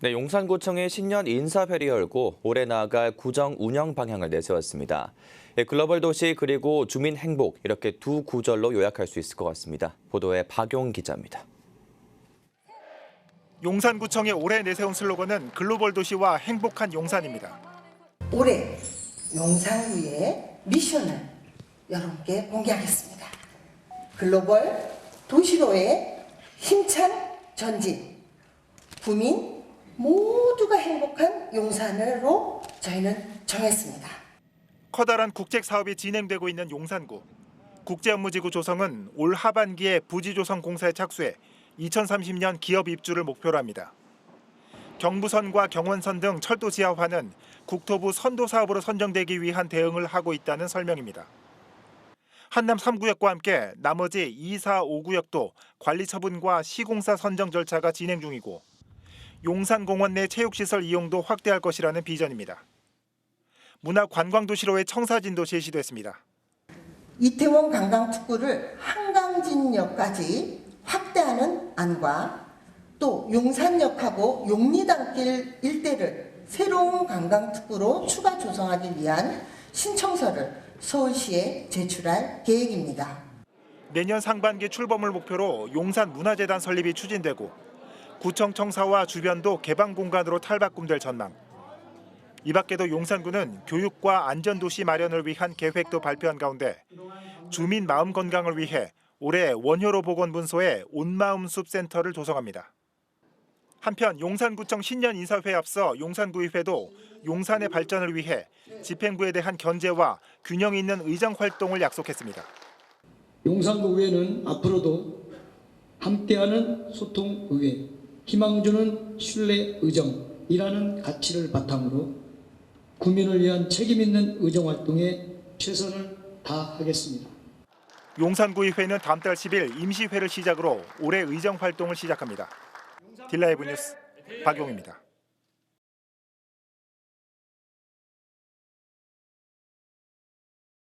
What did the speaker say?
네, 용산구청이 신년 인사회를 열고 올해 나아갈 구정 운영 방향을 내세웠습니다. 예, 글로벌 도시 그리고 주민 행복 이렇게 두 구절로 요약할 수 있을 것 같습니다. 보도에 박용 기자입니다. 용산구청이 올해 내세운 슬로건은 글로벌 도시와 행복한 용산입니다. 올해 용산구의 미션을 여러분께 공개하겠습니다. 글로벌 도시로의 힘찬 전진, 구민 모두가 행복한 용산으로 저희는 정했습니다. 커다란 국책 사업이 진행되고 있는 용산구. 국제업무지구 조성은 올 하반기에 부지 조성 공사에 착수해 2030년 기업 입주를 목표로 합니다. 경부선과 경원선 등 철도 지하화는 국토부 선도 사업으로 선정되기 위한 대응을 하고 있다는 설명입니다. 한남 3구역과 함께 나머지 2, 4, 5구역도 관리 처분과 시공사 선정 절차가 진행 중이고 용산공원 내 체육시설 이용도 확대할 것이라는 비전입니다. 문화관광도시로의 청사진도 제시됐습니다. 이태원 관광특구를 한강진역까지 확대하는 안과 또 용산역하고 용리단길 일대를 새로운 관광특구로 추가 조성하기 위한 신청서를 서울시에 제출할 계획입니다. 내년 상반기 출범을 목표로 용산 문화재단 설립이 추진되고 구청 청사와 주변도 개방 공간으로 탈바꿈될 전망. 이 밖에도 용산구는 교육과 안전도시 마련을 위한 계획도 발표한 가운데 주민 마음 건강을 위해 올해 원효로 보건문소에 온마음숲 센터를 조성합니다. 한편 용산구청 신년 인사회에 앞서 용산구의회도 용산의 발전을 위해 집행부에 대한 견제와 균형 있는 의정 활동을 약속했습니다. 용산구의회는 앞으로도 함께하는 소통의회, 희망 주는 신뢰 의정이라는 가치를 바탕으로 국민을 위한 책임 있는 의정 활동에 최선을 다하겠습니다. 용산구의회는 다음 달 10일 임시회를 시작으로 올해 의정 활동을 시작합니다. 딜라이브 뉴스 박용입니다.